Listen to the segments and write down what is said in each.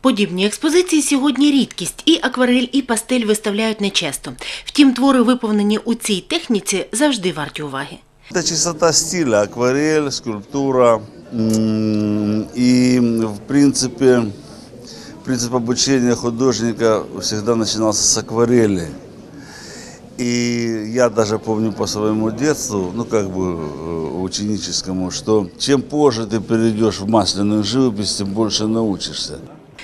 Подібні експозиції сьогодні рідкість, і акварель, і пастель виставляють нечасто. Втім, твори, виповнені у цій техніці, завжди варті уваги. Это чистота стиля, акварель, скульптура. М, И, в принципе, принцип обучения художника всегда начинался с акварели. И я даже помню по своему детству, ну как бы э, ученическому, что чем позже ты перейдешь в масляную живопись, тем больше научишься.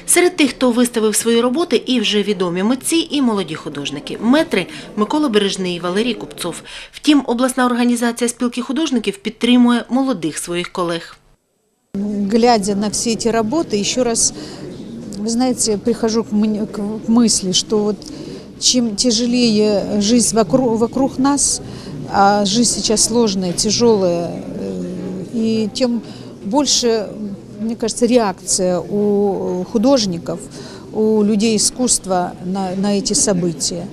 Серед тих, хто виставив свої роботи, і вже відомі митці, і молоді художники. Метри Микола Бережний, Валерій Купцов. Втім, обласна організація спілки художників підтримує молодих своїх колег. глядя на все эти работы, еще раз, вы знаете, прихожу к, мне- к мысли, что вот чем тяжелее жизнь вокруг, вокруг нас, а жизнь сейчас сложная, тяжелая, э, и тем больше, мне кажется, реакция у художников, у людей искусства на, на эти события.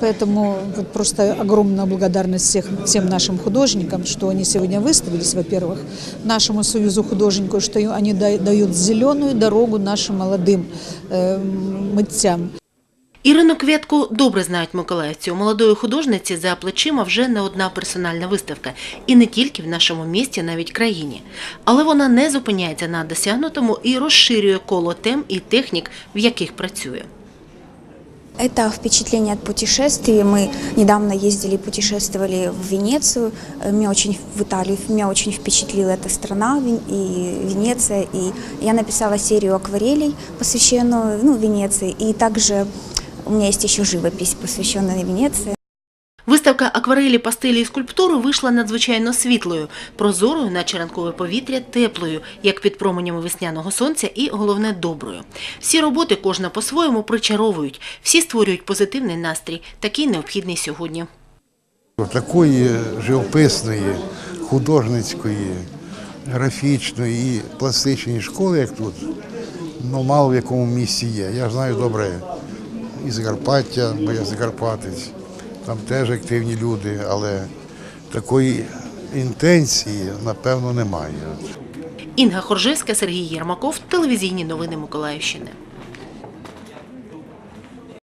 Поэтому вот просто огромная благодарность всех, всем нашим художникам, что они сегодня выставились, во-первых, нашему Союзу художников, что они да- дают зеленую дорогу нашим молодым э, митцям. Ірину Квятку добре знають миколаївці. У молодої художниці за плечима вже не одна персональна виставка. І не тільки в нашому місті, навіть країні. Але вона не зупиняється на досягнутому і розширює коло тем і технік, в яких працює. Это впечатление от путешествий. Мы недавно ездили, путешествовали в Венецию. Э, Меня очень в Италию. Меня очень впечатлила эта страна Вен- и Венеция. И я написала серию акварелей, посвященную ну, Венеции. И также у меня есть еще живопись, посвященная Венеции. Виставка акварелі, пастелі і скульптури вийшла надзвичайно світлою, прозорою, наче ранкове повітря, теплою, як під променями весняного сонця, і головне доброю. Всі роботи, кожна по-своєму, причаровують, всі створюють позитивний настрій, такий необхідний сьогодні. Такої живописної, художницької, графічної і пластичної школи, як тут, ну мало в якому місці є. Я знаю добре і Закарпаття, бо я Закарпатець, там теж активні люди, але такої інтенції, напевно, немає. Інга Хоржевська, Сергій Єрмаков, телевізійні новини Миколаївщини.